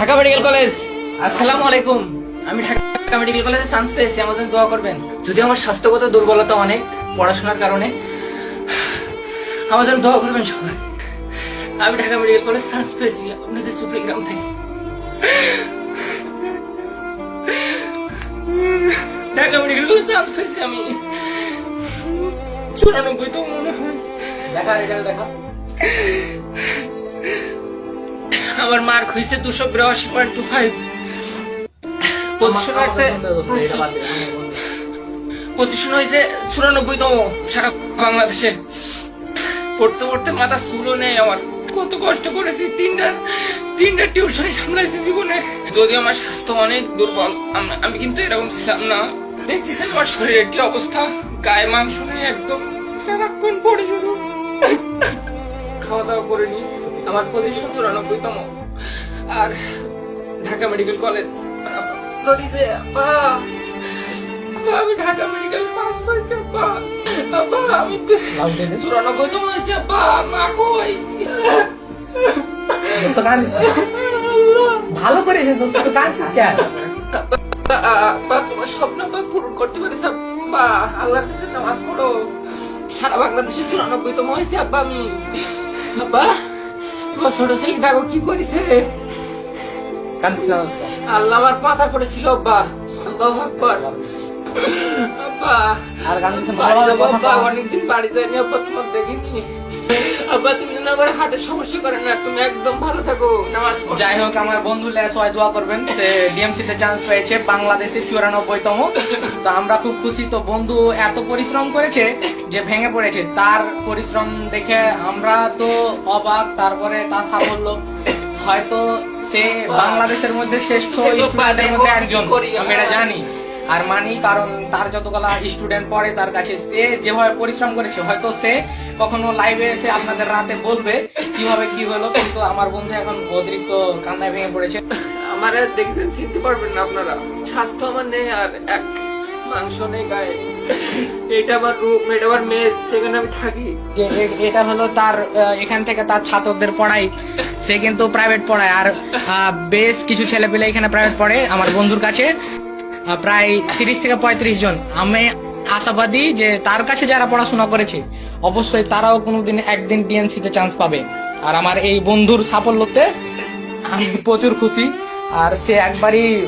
Dhaka medical college. আসসালামু আলাইকুম। আমি ঢাকা মেডিকেল কলেজে চান্স পেয়েছি আমার জন্য দোয়া করবেন। যদি আমার স্বাস্থ্যগত দুর্বলতা অনেক, পড়াশোনার কারণে। আমার জন্য দোয়া করবেন সবাই। আমি ঢাকা মেডিকেল কলেজ চান্স পেয়েছি, আপনাদের গ্রাম থেকে। ঢাকা মেডিকেল কলেজ চান্স পেয়েছি আমি। চুরানব্বই তো মনে হয়। দেখা দেখা। আমার মার্ক হয়েছে দুশো বিরাশি পয়েন্ট টু ফাইভ পজিশন হয়েছে হয়েছে চুরানব্বইতম সারা বাংলাদেশে। পড়তে পড়তে মাথা চুলো নেই আমার। কত কষ্ট করেছি তিনটা তিনটা টিউশনই সামলাইছি জীবনে। যদিও আমার স্বাস্থ্য অনেক দুর্বল আমি কিন্তু এরকম ছিলাম না। দেখতেছেন আমার শরীরের কি অবস্থা? গায়ে মাংস নেই একদম। সারাক্ষণ পড়ে শুধু। খাওয়া দাওয়া করিনি আমার পজিশন চুরানব্বইতম। আর ঢাকা মেডিকেল কলেজ। আপা আমি ঢাকা মেডিকেল চান্স পাইছি আপা আপা আমি চুরানব্বইতম হয়েছে আপা মা কই? ভালো করেছে দোস্ত কাঁদছিস কেন? বা তোমার স্বপ্ন বা পূরণ করতে পারিস আব্বা। আল্লাহর কাছে নামাজ পড়ো। সারা বাংলাদেশে চুরানব্বইতম হয়েছে আব্বা আমি। আব্বা। তোমার ছোট ছেলে দেখো কি করেছে? আল্লাহ আমার পাতা করেছিল আব্বা। আল্লাহ আকবার। আব্বা। আর আব্বা অনেকদিন বাড়ি যাইনি আব্বা তোমার দেখিনি। আব্বা তুমি যেন আবার হার্টের সমস্যা করে না তুমি একদম ভালো থাকো নামাজ। যাই হোক আমার বন্ধু সবাই দোয়া করবেন। সে ডিএমসি তে চান্স পেয়েছে বাংলাদেশে চুরানব্বইতম। তো আমরা খুব খুশি তো বন্ধু এত পরিশ্রম করেছে যে ভেঙে পড়েছে। তার পরিশ্রম দেখে আমরা তো অবাক তারপরে তার সাফল্য। হয়তো সে বাংলাদেশের মধ্যে শ্রেষ্ঠ স্টুডেন্টের মধ্যে একজন। আমি এটা জানি। আর মানি কারণ তার যতগুলা স্টুডেন্ট পড়ে তার কাছে সে যেভাবে পরিশ্রম করেছে হয়তো সে কখনো লাইভে এসে আপনাদের রাতে বলবে কীভাবে কি হলো কিন্তু আমার বন্ধু এখন অতিরিক্ত কান্নায় ভেঙে পড়েছে। আমার দেখছেন চিনতে পারবেন না আপনারা। স্বাস্থ্য আমার নেই আর এক মাংস নেই গায়ে। এটা আমার রুম এটা আমার মেস সেখানে আমি থাকি। যে এটা হলো তার এখান থেকে তার ছাত্রদের পড়াই। সে কিন্তু প্রাইভেট পড়ায়। আর বেশ কিছু ছেলে পেলে এখানে প্রাইভেট পড়ে আমার বন্ধুর কাছে। প্রায় তিরিশ থেকে পঁয়ত্রিশ জন। আমি আশাবাদী যে তার কাছে যারা পড়াশোনা করেছে, অবশ্যই তারাও কোনোদিন একদিন ডিএনসি তে চান্স পাবে। আর আমার এই বন্ধুর সাফল্যতে আমি প্রচুর খুশি। আর সে একবারই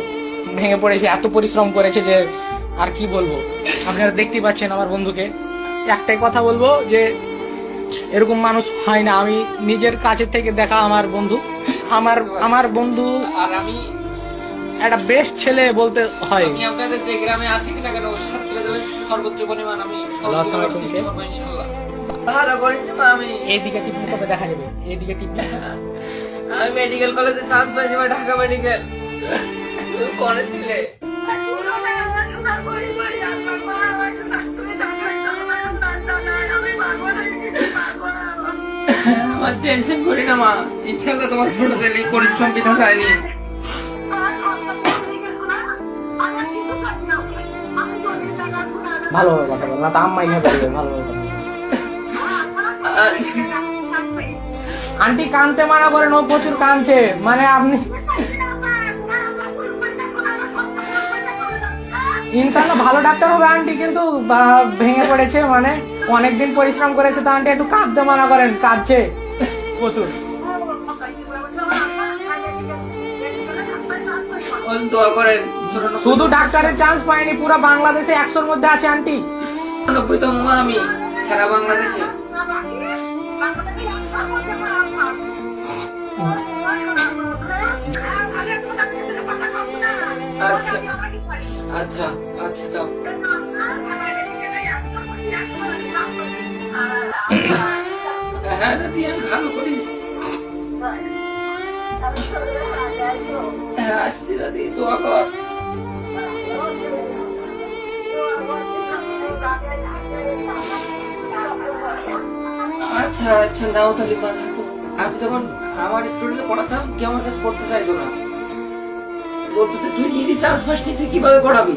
ভেঙে পড়েছে, এত পরিশ্রম করেছে যে আর কি বলব। আপনারা দেখতেই পাচ্ছেন আমার বন্ধুকে। একটাই কথা বলব যে এরকম মানুষ হয় না। আমি নিজের কাছে থেকে দেখা আমার বন্ধু। আমার আমার বন্ধু আর আমি একটা বেস্ট ছেলে বলতে হয়। আমি আপনাদের যে গ্রামে আসি কিনা কেন সর্বোচ্চ পরিমাণ আমি? করব ভালো করেছি মা আমি। এইদিকে টিপলে কবে দেখা যাবে? এইদিকে টিপলে আমি মেডিকেল কলেজে চান্স পাইছি বা ঢাকা মেডিকেল তুমি করেছিলে। আমার টেনশন করি না মা ইনশাল্লাহ তোমার ছোট ছেলে পরিশ্রম পিঠা খায়নি ভালোভাবে কথা বল, না তো আম্মাই ভালোভাবে কথা আন্টি কানতে মানা করেন ও প্রচুর কানছে মানে আপনি ইনশাল্লাহ ভালো ডাক্তার হবে আন্টি, কিন্তু ভেঙে পড়েছে মানে অনেকদিন পরিশ্রম করেছে, তো আন্টি একটু কাঁদতে মানা করেন, কাঁদছে। প্রচুর। দোয়া করেন শুধু ডাক্তারের চান্স পায়নি পুরো বাংলাদেশে একশোর মধ্যে আছে আন্টি নব্বইতম আমি সারা বাংলাদেশে। আচ্ছা আচ্ছা আচ্ছা যাও। হ্যাঁ দাদি আমি ভালো করিস। আসছি দাদি, দোয়া কর। আচ্ছা আচ্ছা নাও তাহলে মা থাকো আমি যখন আমার স্টুডেন্টে পড়াতাম কেউ আমার কাছে পড়তে চাইতো না? বলতেছে, তুই নিজে চান্স পাসনি, তুই কীভাবে পড়াবি?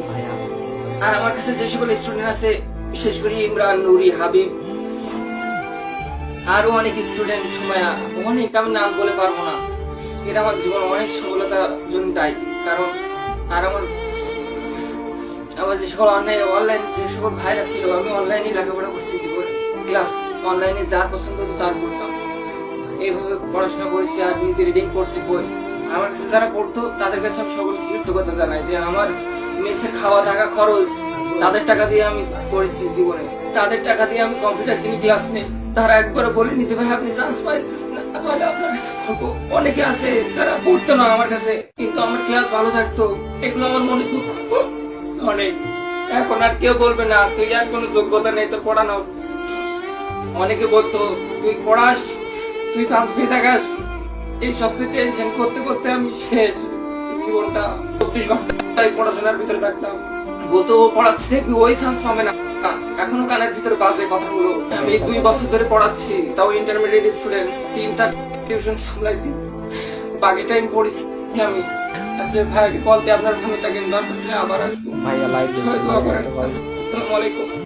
আর আমার কাছে যে সকল স্টুডেন্ট আছে, বিশেষ করে ইমরান, নুরি, হাবিব, আরও অনেক স্টুডেন্ট সময়, অনেক আমি নাম বলে পারব না। এরা আমার জীবন অনেক সফলতার জন্য দায়ী কারণ আর আমার আমার যে সকল অনলাইন অনলাইন যে সকল ভাইরা ছিল, আমি অনলাইনে লেখাপড়া করছি জীবনে। ক্লাস অনলাইনে যার পছন্দ হতো তার পড়তাম। এইভাবে পড়াশোনা করেছি আর নিজে রিডিং করছি বই। আমার কাছে যারা পড়তো, তাদের কাছে আমি সকল কৃতজ্ঞতা জানাই যে আমার মেসের খাওয়া থাকা খরচ, তাদের টাকা দিয়ে আমি করেছি জীবনে। তাদের টাকা দিয়ে আমি কম্পিউটার কিনে ক্লাস নেই। তারা একবার বলেনি যে, ভাই, আপনি চান্স পাইছেন। তাহলে আপনার অনেকে আছে যারা পড়তো না আমার কাছে, কিন্তু আমার ক্লাস ভালো থাকতো। এগুলো আমার মনে দুঃখ। অনেক এখন আর কেউ বলবে না, তুই আর কোনো যোগ্যতা নেই তোর পড়ানোর। অনেকে বলতো, তুই পড়াস, তুই চান্স পেয়ে থাকাস। এই সবচেয়ে টেনশন করতে করতে আমি শেষ। জীবনটা চব্বিশ ঘণ্টা পড়াশোনার ভিতরে থাকতাম। বলতো, ও পড়াচ্ছে দেখবি ওই চান্স পাবে না। এখনও কানের ভিতরে বাজে কথাগুলো। আমি দুই বছর ধরে পড়াচ্ছি তাও ইন্টারমিডিয়েট স্টুডেন্ট তিনটা টিউশন সামলাইছি। বাকি টাইম পড়েছি। আমি আচ্ছা ভাই কল দিয়ে আপনার ভালো থাকেন দরকার হলে আবার আসব। ভাইয়া লাইভ আসসালামু আলাইকুম।